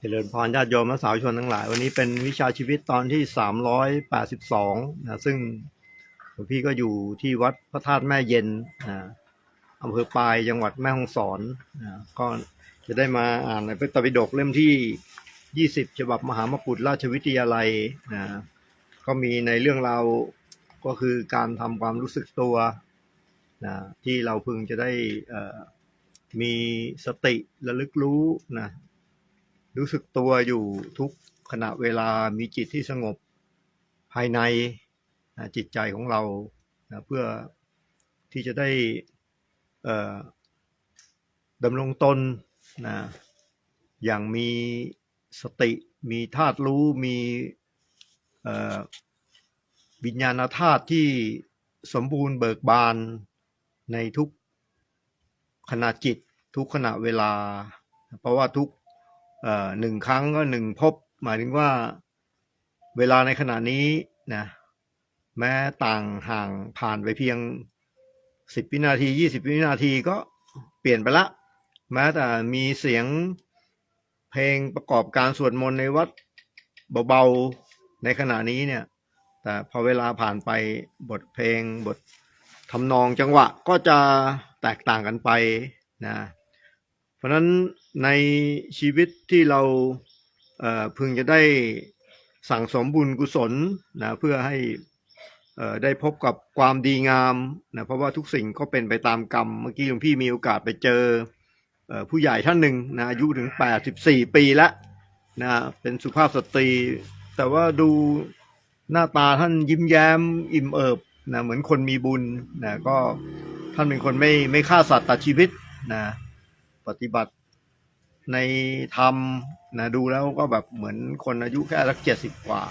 เจริญพรญาติโยมและสาวชนทั้งหลาย วันนี้เป็นวิชาชีวิตตอนที่สามร้อยแปดสิบสองนะซึ่งหลวงพี่ก็อยู่ที่วัดพระธาตุแม่เย็นนะอำเภอปายจังหวัดแม่ฮ่องสอนนะก็จะได้มาอ่านในพระตรปิฎกเล่มที่ยี่สิบฉบับมหามกุฏราชวิทยาลัยนะก็มีในเรื่องราวก็คือการทำความรู้สึกตัวนะที่เราพึงจะได้มีสติระลึกรู้นะ รู้สึกตัวอยู่ทุกขณะเวลามีจิตที่สงบภายในจิตใจของเราเพื่อที่จะได้ดำรงตนนะอย่างมีสติมีธาตุรู้มีวิญญาณธาตุที่สมบูรณ์เบิกบานในทุกขณะจิตทุกขณะเวลา เพราะว่าทุก หนึ่งครั้งก็หนึ่งพบ หมายถึงว่าเวลาในขณะนี้นะแม้ต่างห่างผ่านไปเพียงสิบวินาทียี่สิบวินาทีก็เปลี่ยนไปละ แม้แต่มีเสียงเพลงประกอบการสวดมนต์ในวัดเบาๆในขณะนี้เนี่ย แต่พอเวลาผ่านไปบทเพลงบททำนองจังหวะก็จะแตกต่างกันไปนะ เพราะนั้นในชีวิตที่เราเพึงจะได้สั่งสมบุญกุศลนะเพื่อให้ได้พบกับความดีงามนะเพราะว่าทุกสิ่งก็เป็นไปตามกรรม เมื่อกี้หลวงพี่มีโอกาสไปเจอเอ่อผู้ใหญ่ท่านหนึ่งนะอายุถึง 84 ปีแล้วนะเป็นสุภาพสตรี แต่ว่าดูหน้าตาท่านยิ้มแย้มอิ่มเอิบนะเหมือนคนมีบุญนะก็ท่านเป็นคนไม่ไม่ฆ่าสัตว์ตัดชีวิตนะ ปฏิบัติในธรรมนะดูแล้วก็แบบเหมือนคนอายุแค่สักเจ็ดสิบกว่า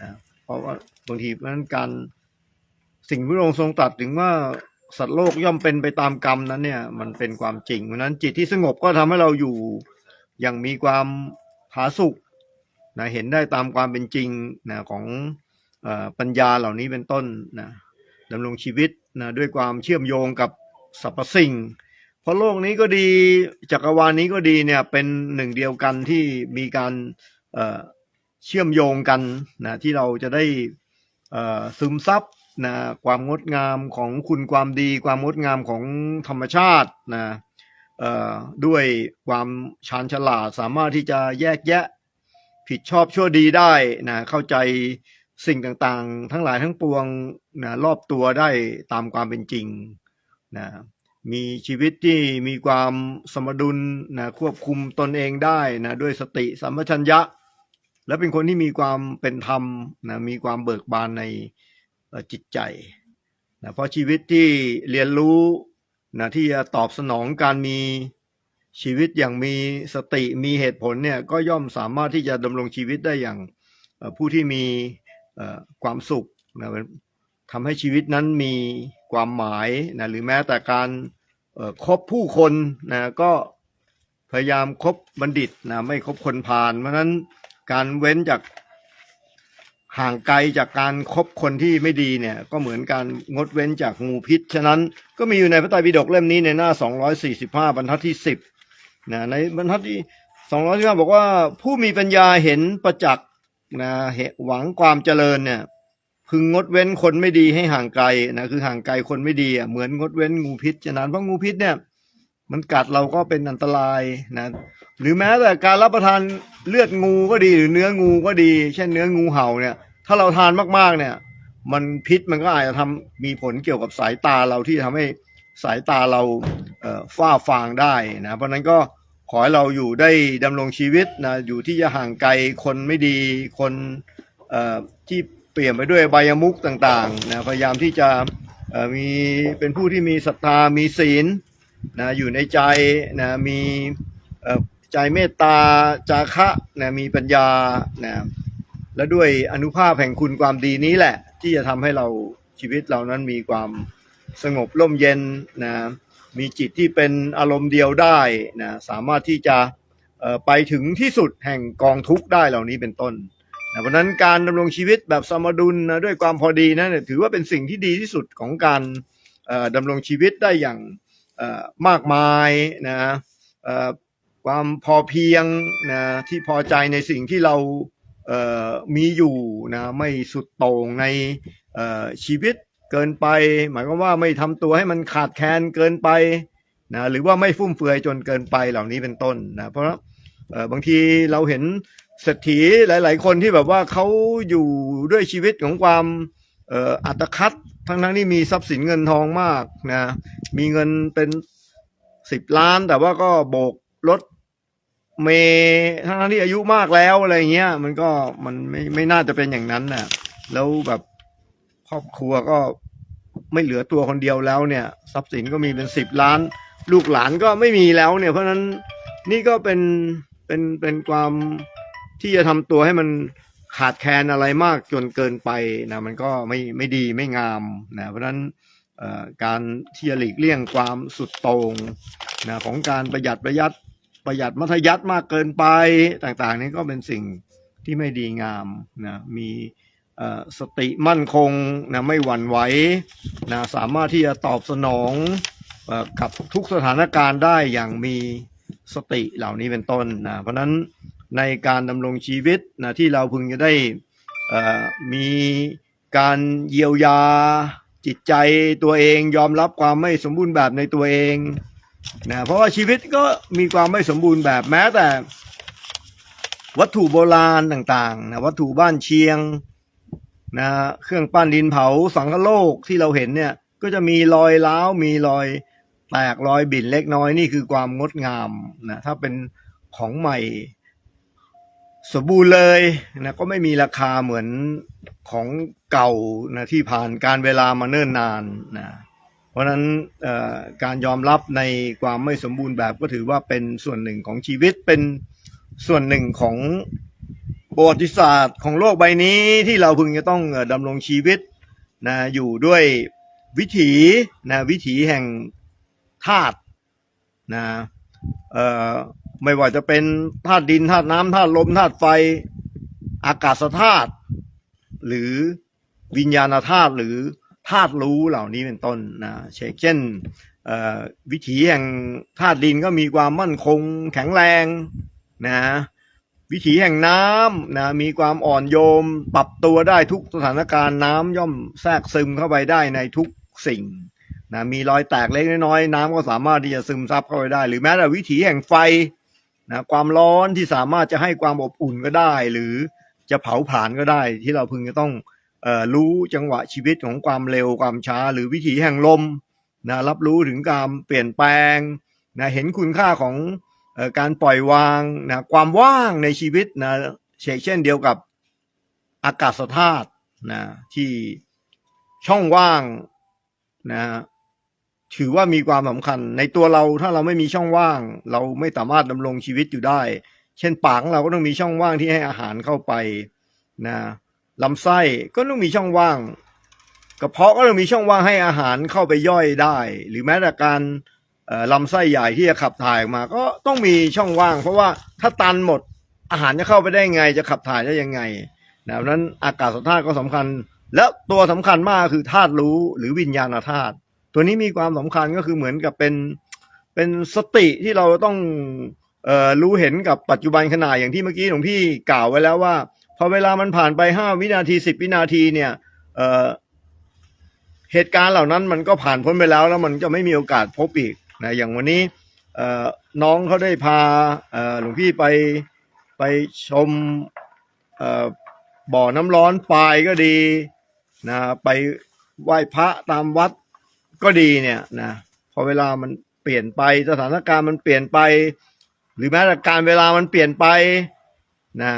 นะเพราะว่าบางทีเพราะนั้นการสิ่งที่พระองค์ทรงตรัสถึงว่าสัตว์โลกย่อมเป็นไปตามกรรมนั้นเนี่ย มันเป็นความจริงเพราะนั้นจิตที่สงบก็ทำให้เราอยู่อย่างมีความผาสุกนะเห็นได้ตามความเป็นจริงนะของอปัญญาเหล่านี้เป็นต้นนะดำรงชีวิตนะด้วยความเชื่อมโยงกับสรรพสิ่ง เพราะโลกนี้ก็ดีจักรวาลนี้ก็ดีเนี่ยเป็นหนึ่งเดียวกันที่มีการเชื่อมโยงกันนะที่เราจะได้ซึมซับนะความงดงามของคุณความดี ความงดงามของธรรมชาตินะด้วยความชาญฉลาดสามารถที่จะแยกแยะผิดชอบชั่วดีได้นะเข้าใจสิ่งต่างๆ ทั้งหลายทั้งปวงนะรอบตัวได้ตามความเป็นจริงนะ มีชีวิตที่มีความสมดุลนะควบคุมตนเองได้นะด้วยสติสัมปชัญญะ และเป็นคนที่มีความเป็นธรรมนะมีความเบิกบานในจิตใจนะเพราะชีวิตที่เรียนรู้นะที่จะตอบสนองการมีชีวิตอย่างมีสติมีเหตุผลเนี่ยก็ย่อมสามารถที่จะดำรงชีวิตได้อย่างผู้ที่มีความสุขนะ ทำให้ชีวิตนั้นมีความหมายนะหรือแม้แต่การคบผู้คนนะก็พยายามคบบัณฑิตนะไม่คบคนพาลเพราะนั้นการเว้นจากห่างไกลจากการคบคนที่ไม่ดีเนี่ยก็เหมือนการงดเว้นจากงูพิษ ฉะนั้นก็มีอยู่ในพระไตรปิฎกเล่มนี้ในหน้า 245 บรรทัดที่ 10นะในบรรทัดที่245บอกว่าผู้มีปัญญาเห็นประจักษ์นะเหตุหวังความเจริญเนี่ย พึงงดเว้นคนไม่ดีให้ห่างไกลนะคือห่างไกลคนไม่ดีอะเหมือนงดเว้นงูพิษฉะนั้นเพราะงูพิษเนี่ยมันกัดเราก็เป็นอันตรายนะหรือแม้แต่การรับประทานเลือดงูก็ดีหรือเนื้องูก็ดี เช่นเนื้องูเห่าเนี่ย ถ้าเราทานมากๆเนี่ย มันพิษมันก็อาจจะทำมีผลเกี่ยวกับสายตาเราที่ทำให้สายตาเราเอ่อฝ้าฟางได้นะเพราะฉะนั้นก็ขอให้เราอยู่ได้ดำรงชีวิตนะอยู่ที่จะห่างไกลคนไม่ดีคนเอ่อที่ เปลี่ยนไปด้วยใบายมุกต่างๆนะพยายามที่จะมีเป็นผู้ที่มีศรัทธามีศีลนะอยู่ในใจนะมีใจเมตตาจาคะนะมีปัญญานะและด้วยอนุภาพแห่งคุณความดีนี้แหละ ที่จะทำให้เราชีวิตเรานั้นมีความสงบร่มเย็นนะมีจิตที่เป็นอารมณ์เดียวได้นะสามารถที่จะไปถึงที่สุดแห่งกองทุกข์ได้เหล่านี้เป็นต้น นะเพราะนั้นการดำรงชีวิตแบบสมดุลนะด้วยความพอดีนะเนี่ยถือว่าเป็นสิ่งที่ดีที่สุดของการดำรงชีวิตได้อย่างมากมายนะความพอเพียงนะที่พอใจในสิ่งที่เรามีอยู่นะไม่สุดโต่งในชีวิตเกินไป หมายความว่าไม่ทำตัวให้มันขาดแคลนเกินไปนะหรือว่าไม่ฟุ่มเฟือยจนเกินไปเหล่านี้เป็นต้นนะเพราะบางทีเราเห็น เศรษฐีหลาย ๆ คนที่แบบว่าเขาอยู่ด้วยชีวิตของความเอ่ออัตคัดทั้งทั้งๆที่มีทรัพย์สินเงินทองมากนะมีเงินเป็นสิบล้าน แต่ว่าก็โบกรถเมย์ทั้งๆที่อายุมากแล้วอะไรเงี้ย มันก็มันไม่ไม่น่าจะเป็นอย่างนั้นน่ะ แล้วแบบครอบครัวก็ไม่เหลือตัวคนเดียวแล้วเนี่ย ทรัพย์สินก็มีเป็นสิบล้าน ลูกหลานก็ไม่มีแล้วเนี่ย เพราะนั้นนี่ก็เป็นเป็นเป็นความ ที่จะทำตัวให้มันขาดแคลนอะไรมากจนเกินไปนะมันก็ไม่ไม่ดีไม่งามนะเพราะฉะนั้นการที่จะหลีกเลี่ยงความสุดโต่งนะของการประหยัดประหยัดประหยัดมัธยัติมากเกินไปต่างๆ นี่ก็เป็นสิ่งที่ไม่ดีงามนะมีสติมั่นคงนะไม่หวั่นไหวนะสามารถที่จะตอบสนองอกับทุกสถานการณ์ได้อย่างมีสติเหล่านี้เป็นต้นนะเพราะนั้น ในการดำรงชีวิตนะที่เราพึงจะได้มีการเยียวยาจิตใจตัวเองยอมรับความไม่สมบูรณ์แบบในตัวเองนะเพราะว่าชีวิตก็มีความไม่สมบูรณ์แบบแม้แต่ วัตถุโบราณต่างๆนะวัตถุบ้านเชียงนะเครื่องปั้นดินเผาสังคโลกที่เราเห็นเนี่ยก็จะมีรอยร้าวมีรอยแตกรอยบิ่นเล็กน้อยนี่คือความงดงามนะถ้าเป็นของใหม่ สมบูรณ์เลยนะก็ไม่มีราคาเหมือนของเก่านะที่ผ่านการเวลามาเนิ่นนานนะเพราะนั้นการยอมรับในความไม่สมบูรณ์แบบก็ถือว่าเป็นส่วนหนึ่งของชีวิตเป็นส่วนหนึ่งของประวัติศาสตร์ของโลกใบนี้ที่เราพึงจะต้องดำรงชีวิตนะอยู่ด้วยวิถีนะวิถีแห่งธาตุนะเอ่อ ไม่ว่าจะเป็นธาตุดินธาตุน้ำธาตุลมธาตุไฟ อากาศธาตุหรือวิญญาณธาตุหรือธาตุรู้เหล่านี้เป็นต้นนะเช่นเอ่อวิถีแห่งธาตุดินก็มีความมั่นคงแข็งแรงนะวิถีแห่งน้ำนะมีความอ่อนโยมปรับตัวได้ทุกสถานการณ์น้ำย่อมแทรกซึมเข้าไปได้ในทุกสิ่งนะมีรอยแตกเล็กน้อยน้ำก็สามารถที่จะซึมซับเข้าไปได้ หรือแม้แต่วิถีแห่งไฟ นะความร้อนที่สามารถจะให้ความอบอุ่นก็ได้ หรือจะเผาผลาญก็ได้ ที่เราพึงจะต้องออรู้จังหวะชีวิตของความเร็วความช้า หรือวิถีแห่งลมนะรับรู้ถึงการเปลี่ยนแปลงนะเห็นคุณค่าของออการปล่อยวางนะความว่างในชีวิตนะเช่นเช่นเดียวกับอากาศธาตุนะที่ช่องว่างนะ ถือว่ามีความสำคัญ ในตัวเราถ้าเราไม่มีช่องว่าง เราไม่สามารถดำรงชีวิตอยู่ได้ เช่นปากเราก็ต้องมีช่องว่างที่ให้อาหารเข้าไปนะลำไส้ก็ต้องมีช่องว่าง กระเพาะก็ต้องมีช่องว่างให้อาหารเข้าไปย่อยได้ หรือแม้แต่การลำไส้ใหญ่ที่จะขับถ่ายออกมา ก็ต้องมีช่องว่าง เพราะว่าถ้าตันหมดอาหารจะเข้าไปได้ไงจะขับถ่ายได้ยังไงนะเพราะฉะนั้นอากาศธาตุก็สำคัญ แล้วตัวสำคัญมากคือธาตุรู้หรือวิญญาณธาตุ ตัวนี้มีความสำคัญก็คือเหมือนกับเป็นเป็นสติที่เราต้องเอ่อรู้เห็นกับปัจจุบันขณะอย่างที่เมื่อกี้หลวงพี่กล่าวไว้แล้วว่าพอเวลามันผ่านไปห้าวินาทีสิบวินาทีเนี่ยเอ่อเหตุการณ์เหล่านั้นมันก็ผ่านพ้นไปแล้วแล้วมันจะไม่มีโอกาสพบอีกนะอย่างวันนี้เอ่อน้องเขาได้พาเอ่อหลวงพี่ไปไปชมเอ่อบ่อน้ำร้อนปลายก็ดีนะไปไหว้พระตามวัด ก็ดีเนี่ยนะพอเวลามันเปลี่ยนไปสถานการณ์มันเปลี่ยนไป หรือแม้แต่การเวลามันเปลี่ยนไปนะ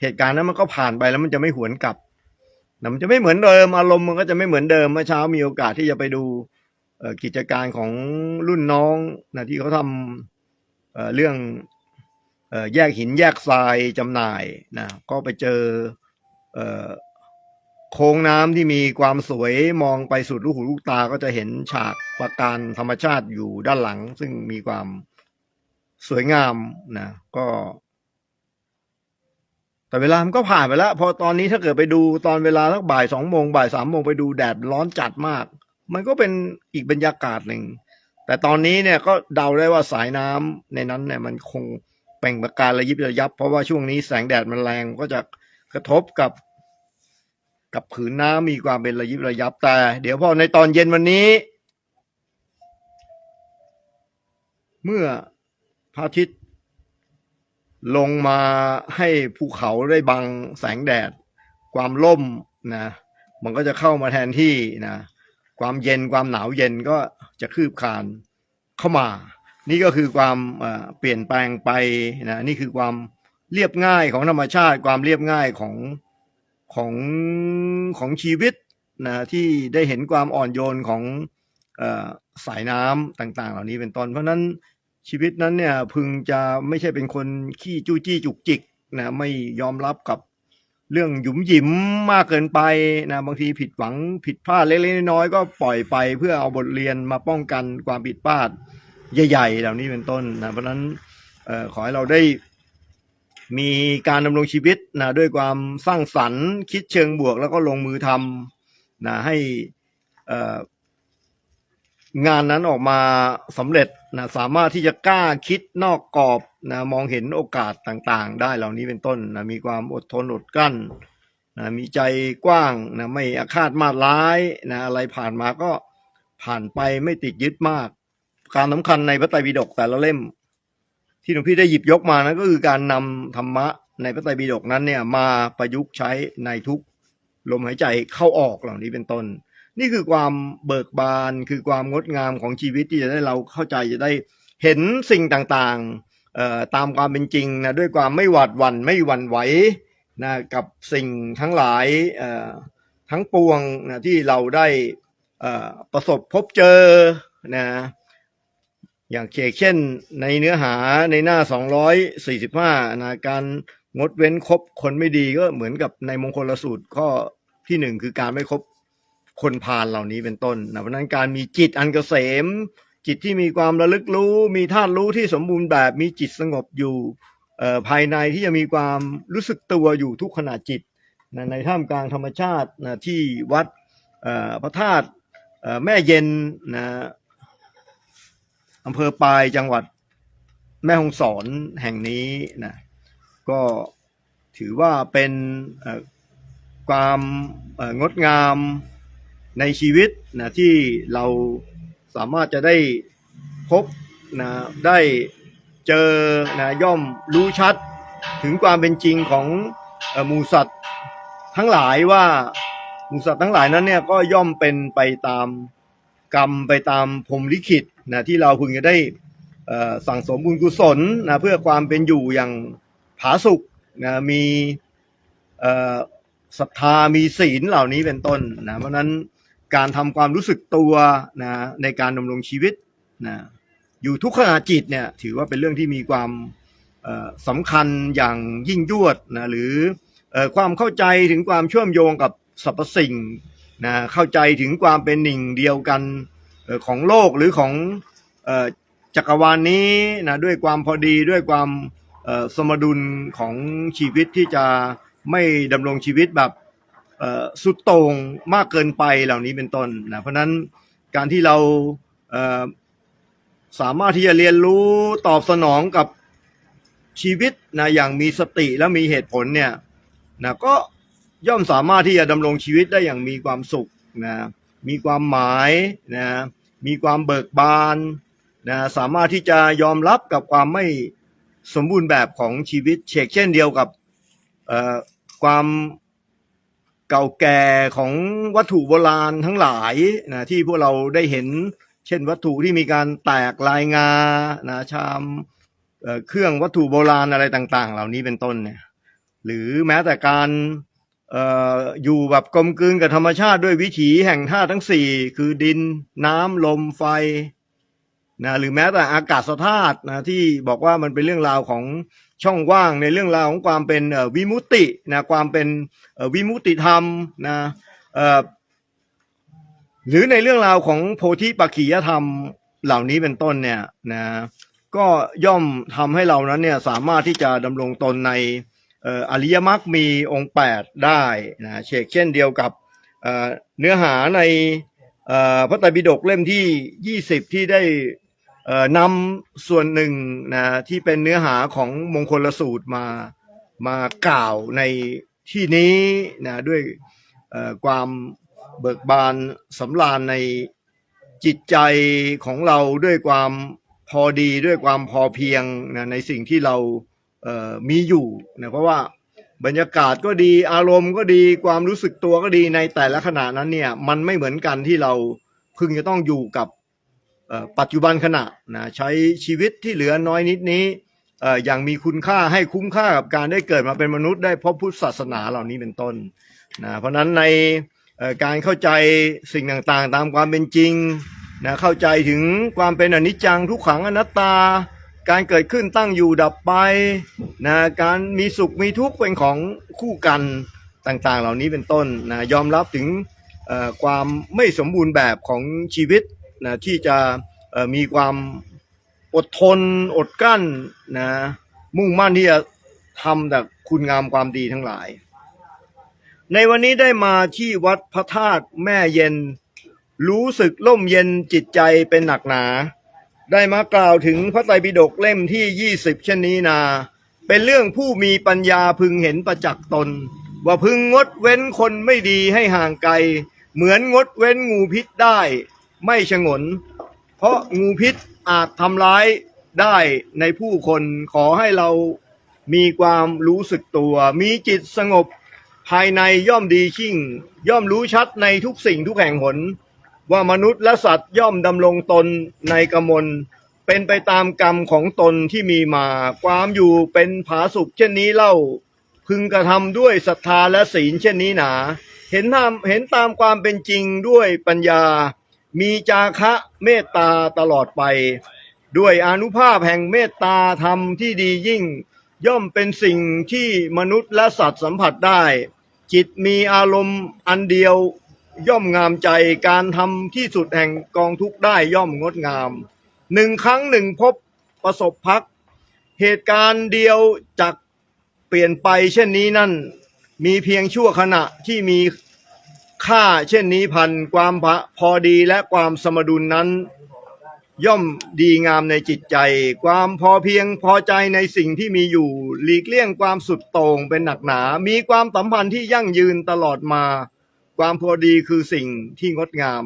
เหตุการณ์นั้นมันก็ผ่านไปแล้วมันจะไม่หวนกลับนะมันจะไม่เหมือนเดิมอารมณ์มันก็จะไม่เหมือนเดิมเมื่อเช้ามีโอกาสที่จะไปดูกิจการของรุ่นน้องนะที่เขาทำเเรื่องอแยกหินแยกทรายจำหน่ายนะก็ไปเจออ โค้งน้ำที่มีความสวยมองไปสุดลูกหูลูกตาก็จะเห็นฉากปราการธรรมชาติอยู่ด้านหลัง ซึ่งมีความสวยงามนะก็ แต่เวลามันก็ผ่านไปแล้ว พอตอนนี้ถ้าเกิดไปดูตอนเวลาสักบ่ายสองโมงบ่ายสามโมงไปดูแดดร้อนจัดมาก มันก็เป็นอีกบรรยากาศหนึ่ง แต่ตอนนี้เนี่ยก็เดาได้ว่าสายน้ำในนั้นเนี่ย มันคงเป่งประกายระยิบระยับ เพราะว่าช่วงนี้แสงแดดมันแรงก็จะกระทบกับ กับผืนน้ำมีความเป็นระยิบระยับแต่ เดี๋ยวพอในตอนเย็นวันนี้ เมื่อพระอาทิตย์ลงมาให้ภูเขาได้บังแสงแดด ความล่มนะมันก็จะเข้ามาแทนที่นะความเย็นความหนาวเย็นก็จะคืบคานเข้ามา นี่ก็คือความเปลี่ยนแปลงไปนะนี่คือความเรียบง่ายของธรรมชาติ ความเรียบง่ายของ ของของชีวิตนะที่ได้เห็นความอ่อนโยนของอสายน้ำต่าง ๆ เหล่านี้เป็นต้นเพราะนั้นชีวิตนั้นเนี่ยพึงจะไม่ใช่เป็นคนขี้จู้จี้จุกจิกนะไม่ยอมรับกับเรื่องหยุมหยิมมากเกินไปนะบางทีผิดหวังผิดพลาดเล็กๆน้อยๆก็ปล่อยไปเพื่อเอาบทเรียนมาป้องกันความผิดพลาดใหญ่ ๆ เหล่านี้เป็นต้นนะเพราะนั้นอขอให้เราได้ มีการดำรงชีวิตนะด้วยความสร้างสรรค์ คิดเชิงบวก แล้วก็ลงมือทำนะให้งานนั้นออกมาสำเร็จนะสามารถที่จะกล้าคิดนอกกรอบนะมองเห็นโอกาสต่างๆ ได้เหล่านี้เป็นต้นนะมีความอดทนอดกลั้นนะมีใจกว้างนะไม่อาฆาตมาดร้ายนะอะไรผ่านมาก็ผ่านไปไม่ติดยึดมาก การสำคัญในพระไตรปิฎกแต่ละเล่ม ที่หลวงพี่ได้หยิบยกมานะก็คือการนำธรรมะในพระไตรปิฎกนั้นเนี่ยมาประยุกต์ใช้ในทุกลมหายใจเข้าออกเหล่านี้เป็นต้น นี่คือความเบิกบานคือความงดงามของชีวิตที่จะได้เราเข้าใจจะได้เห็นสิ่งต่างๆตามความเป็นจริงนะด้วยความไม่หวาดหวั่นไม่หวั่นไหวนะกับสิ่งทั้งหลายทั้งปวงนะที่เราได้ประสบพบเจอนะ อย่างเช่นในเนื้อหาในหน้า 245นะการงดเว้นคบคนไม่ดีก็เหมือนกับในมงคลสูตรข้อที่หนึ่งคือการไม่คบคนพาลเหล่านี้เป็นต้นนะเพราะนั้นการมีจิตอันเกษม จิตที่มีความระลึกรู้ มีธาตุรู้ที่สมบูรณ์แบบมีจิตสงบอยู่ภายในที่จะมีความรู้สึกตัวอยู่ทุกขณะจิตนะในท่ามกลางธรรมชาตินะที่วัดพระธาตุแม่เย็นนะ อำเภอปายจังหวัดแม่ฮ่องสอนแห่งนี้นะก็ถือว่าเป็นเอ่อความเอ่องดงามในชีวิตนะที่เราสามารถจะได้พบนะได้เจอนะย่อมรู้ชัดถึงความเป็นจริงของเอ่อหมูสัตว์ทั้งหลายว่าหมูสัตว์ทั้งหลายนั้นเนี่ยก็ย่อมเป็นไปตาม กรรมไปตามพรมลิขิตนะที่เราพึงจะได้สั่งสมบุญกุศลนะเพื่อความเป็นอยู่อย่างผาสุกนะมีศรัทธามีศีลเหล่านี้เป็นต้นนะเพราะนั้นการทำความรู้สึกตัวนะในการดำรงชีวิตนะอยู่ทุกขณะจิตเนี่ยถือว่าเป็นเรื่องที่มีความสำคัญอย่างยิ่งยวดนะหรือความเข้าใจถึงความเชื่อมโยงกับสรรพสิ่ง นะเข้าใจถึงความเป็นหนึ่งเดียวกันของโลกหรือของจักรวาลนนี้นะด้วยความพอดีด้วยความสมดุลของชีวิตที่จะไม่ดำรงชีวิตแบบสุดโต่งมากเกินไปเหล่านี้เป็นต้นนะเพราะนั้นการที่เราเสามารถที่จะเรียนรู้ตอบสนองกับชีวิตนะอย่างมีสติและมีเหตุผลเนี่ยนะก็ ย่อมสามารถที่จะดำรงชีวิตได้อย่างมีความสุขนะมีความหมายนะมีความเบิกบานนะสามารถที่จะยอมรับกับความไม่สมบูรณ์แบบของชีวิตเชกเช่นเดียวกับเอ่อความเก่าแก่ของวัตถุโบราณทั้งหลายนะที่พวกเราได้เห็น เช่นวัตถุที่มีการแตกลายงานะชามเเครื่องวัตถุโบราณอะไรต่าง ๆ เหล่านี้เป็นต้นเนี่ยหรือแม้แต่การ อยู่แบบกลมกลืนกับธรรมชาติด้วยวิถีแห่งธาตุทั้งสี่คือดินน้ำลมไฟนะหรือแม้แต่อากาศธาตุนะที่บอกว่ามันเป็นเรื่องราวของช่องว่างในเรื่องราวของความเป็นวิมุตตินะความเป็นวิมุตติธรรมนะหรือในเรื่องราวของโพธิปักขียธรรมเหล่านี้เป็นต้นเนี่ยนะก็ย่อมทำให้เรานั้นเนี่ยสามารถที่จะดำรงตนใน อริยมรรคมีองค์แปดได้นะเชกเช่นเดียวกับเนื้อหาในพระไตรปิฎกเล่มที่ยี่สิบที่ได้นำส่วนหนึ่งนะที่เป็นเนื้อหาของมงคลสูตรมามากล่าวในที่นี้นะด้วยความเบิกบานสำราญในจิตใจของเราด้วยความพอดีด้วยความพอเพียงนะในสิ่งที่เราเมีอยู่นะเพราะว่าบรรยากาศก็ดีอารมณ์ก็ดีความรู้สึกตัวก็ดีในแต่ละขณะนั้นเนี่ยมันไม่เหมือนกันที่เราพึงจะต้องอยู่กับปัจจุบันขณะนะใช้ชีวิตที่เหลือน้อยนิดนี้ออย่างมีคุณค่าให้คุ้มค่ากับการได้เกิดมาเป็นมนุษย์ได้พบพุทธศาสนาเหล่านี้เป็นต้นนะเพราะนั้นในการเข้าใจสิ่งต่างๆ ตามความเป็นจริงนะเข้าใจถึงความเป็นอนิจจังทุกขังอนัตตา การเกิดขึ้นตั้งอยู่ดับไปนะการมีสุขมีทุกข์เป็นของคู่กันต่างๆ เหล่านี้เป็นต้นนะยอมรับถึงความไม่สมบูรณ์แบบของชีวิตนะที่จะมีความอดทนอดกลั้นนะมุ่งมั่นที่จะทำแต่คุณงามความดีทั้งหลาย ในวันนี้ได้มาที่วัดพระธาตุแม่เย็น รู้สึกล่มเย็นจิตใจเป็นหนักหนา ได้มากล่าวถึงพระไตรปิฎกเล่มที่ 20 เช่นนี้นา เป็นเรื่องผู้มีปัญญาพึงเห็นประจักษ์ตน ว่าพึงงดเว้นคนไม่ดีให้ห่างไกล เหมือนงดเว้นงูพิษได้ ไม่ฉงน เพราะงูพิษอาจทำร้ายได้ในผู้คนขอให้เรามีความรู้สึกตัว มีจิตสงบ ภายในย่อมดีชิ่ง ย่อมรู้ชัดในทุกสิ่งทุกแห่งหน ว่ามนุษย์และสัตว์ย่อมดำรงตนในกมลเป็นไปตามกรรมของตนที่มีมา ความอยู่เป็นผาสุกเช่นนี้เล่า พึงกระทำด้วยศรัทธาและศีลเช่นนี้หนา เห็นตามเห็นตามความเป็นจริงด้วยปัญญา มีจาคะเมตตาตลอดไป ด้วยอนุภาพแห่งเมตตาธรรมที่ดียิ่ง ย่อมเป็นสิ่งที่มนุษย์และสัตว์สัมผัสได้ จิตมีอารมณ์อันเดียว ย่อมงามใจการทำที่สุดแห่งกองทุกได้ย่อมงดงาม หนึ่งครั้งหนึ่งพบประสบพัก เหตุการณ์เดียวจากเปลี่ยนไปเช่นนี้นั่น มีเพียงชั่วขณะที่มีค่าเช่นนี้พันความพะพอดีและความสมดุลนั้น ย่อมดีงามในจิตใจ ความพอเพียงพอใจในสิ่งที่มีอยู่ หลีกเลี่ยงความสุดโต่งเป็นหนักหนา มีความสัมพันธ์ที่ยั่งยืนตลอดมา ความพอดีคือสิ่งที่งดงาม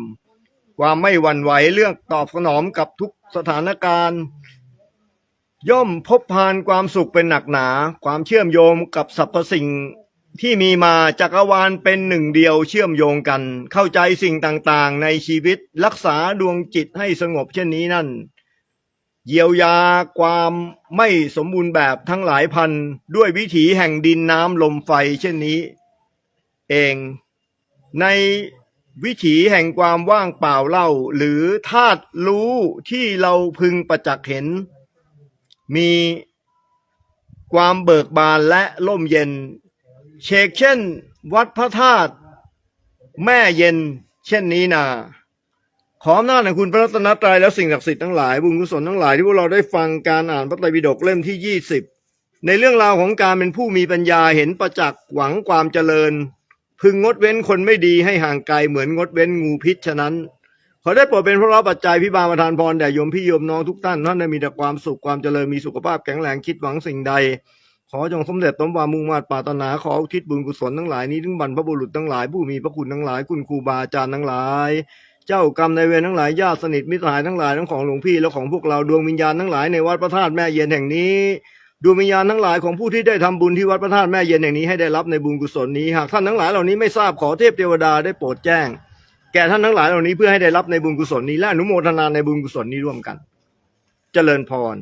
ความไม่หวั่นไหวเรื่องตอบสนองกับทุกสถานการณ์ ย่อมพบพานความสุขเป็นหนักหนา ความเชื่อมโยงกับสรรพสิ่งที่มีมาจักรวาลเป็นหนึ่งเดียวเชื่อมโยงกัน เข้าใจสิ่งต่างๆ ในชีวิตรักษาดวงจิตให้สงบเช่นนี้นั่น เยียวยาความไม่สมบูรณ์แบบทั้งหลายพัน ด้วยวิถีแห่งดินน้ำลมไฟเช่นนี้ เอง ในวิถีแห่งความว่างเปล่าเล่า หรือธาตุรู้ที่เราพึงประจักษ์เห็น มีความเบิกบานและร่มเย็น เชกเช่น วัดพระธาตุแม่เย็น เช่นนี้นาขออำนาจแห่งคุณพระรัตนตรัยและสิ่งศักดิ์สิทธิ์ทั้งหลายบุญกุศลทั้งหลายที่พวกเราได้ฟังการอ่านพระไตรปิฎกเล่มที่ยี่สิบในเรื่องราวของการเป็นผู้มีปัญญาเห็นประจักษ์หวังความเจริญ พึงงดเว้นคนไม่ดีให้ห่างไกลเหมือนงดเว้นงูพิษฉะนั้น ขอได้โปรดเป็นพระรับปัจจัยพิบาลประทานพรแด่โยมพี่โยมน้องทุกท่านท่านได้มีแต่ความสุขความเจริญมีสุขภาพแข็งแรงคิดหวังสิ่งใด ขอจงสำเร็จสมความมุ่งมา่ปรารถนาขออุทิศบุญกุศลทั้งหลายนี้ถึงบรรพบุรุษทั้งหลายผู้มีพระคุณทั้งหลายคุณครูบาอาจารย์ทั้งหลายเจ้ากรรมในเวรทั้งหลายญาติสนิทมิตรหายทั้งหลายทั้งของหลวงพี่และของพวกเราดวงวิญญาณทั้งหลายในวัดพระธาตุแม่เย็นแห่งนี้ ดวงวิญญาณทั้งหลายของผู้ที่ได้ทำบุญที่วัดพระธาตุแม่เย็นแห่งนี้ให้ได้รับในบุญกุศลนี้หากท่านทั้งหลายเหล่านี้ไม่ทราบขอเทพเทวดาได้โปรดแจ้ง แก่ท่านทั้งหลายเหล่านี้เพื่อให้ได้รับในบุญกุศลนี้และอนุโมทนาในบุญกุศลนี้ร่วมกัน เจริญพร